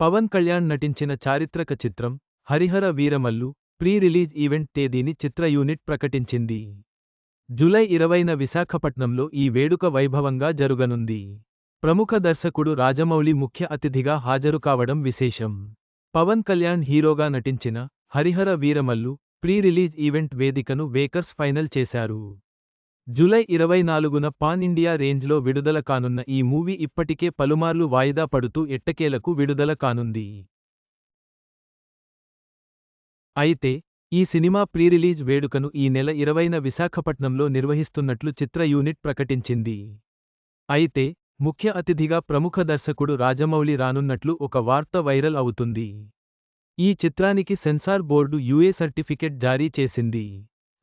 పవన్ కళ్యాణ్ నటించిన చారిత్రక చిత్రం Harihara Veeramallu pre release event తేదీని చిత్ర యూనిట్ ప్రకటించింది. జులై ఇరవైన విశాఖపట్నంలో ఈ వేడుక వైభవంగా జరుగనుంది. ప్రముఖ దర్శకుడు రాజమౌళి ముఖ్య అతిథిగా హాజరు కావడం విశేషం. పవన్ కళ్యాణ్ హీరోగా నటించిన Harihara Veeramallu pre release event వేదికను వేకర్స్ ఫైనల్ చేశారు. జులై ఇరవై నాలుగున పాన్ ఇండియా రేంజ్లో విడుదల కానున్న ఈ మూవీ ఇప్పటికే పలుమార్లు వాయిదా పడుతూ ఎట్టకేలకు విడుదల కానుంది. అయితే ఈ సినిమా ప్రీ రిలీజ్ వేడుకను ఈ నెల ఇరవైన విశాఖపట్నంలో నిర్వహిస్తున్నట్లు చిత్ర యూనిట్ ప్రకటించింది. అయితే ముఖ్య అతిథిగా ప్రముఖ దర్శకుడు రాజమౌళి రానున్నట్లు ఒక వార్త వైరల్ అవుతుంది. ఈ చిత్రానికి సెన్సార్ బోర్డు యుఏ సర్టిఫికెట్ జారీ చేసింది.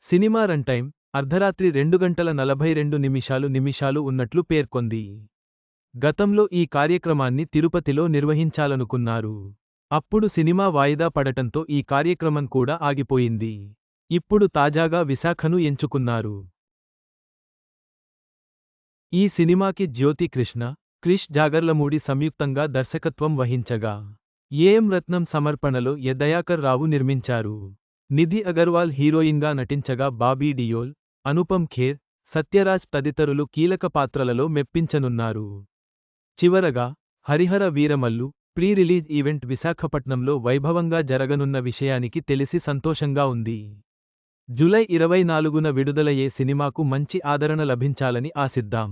సినిమా రన్టైం అర్ధరాత్రి రెండు గంటల నలభై రెండు నిమిషాలు నిమిషాలు ఉన్నట్లు పేర్కొంది. గతంలో ఈ కార్యక్రమాన్ని తిరుపతిలో నిర్వహించాలనుకున్నారు. అప్పుడు సినిమా వాయిదా పడటంతో ఈ కార్యక్రమం కూడా ఆగిపోయింది. ఇప్పుడు తాజాగా విశాఖను ఎంచుకున్నారు. ఈ సినిమాకి జ్యోతి కృష్ణ క్రిష్ జాగర్లమూడి సంయుక్తంగా దర్శకత్వం వహించగా ఏఎం రత్నం సమర్పణలో ఎదయాకర్ రావు నిర్మించారు. నిధి అగర్వాల్ హీరోయిన్గా నటించగా బాబీ డియోల్ అనుపమ్ ఖేర్ సత్యరాజ్ తదితరులు కీలక పాత్రలలో మెప్పించనున్నారు. చివరగా Harihara Veeramallu pre release event విశాఖపట్నంలో వైభవంగా జరగనున్న విషయానికి తెలిసి సంతోషంగా ఉంది. జులై ఇరవై నాలుగున విడుదలయ్యే సినిమాకు మంచి ఆదరణ లభించాలని ఆశిద్దాం.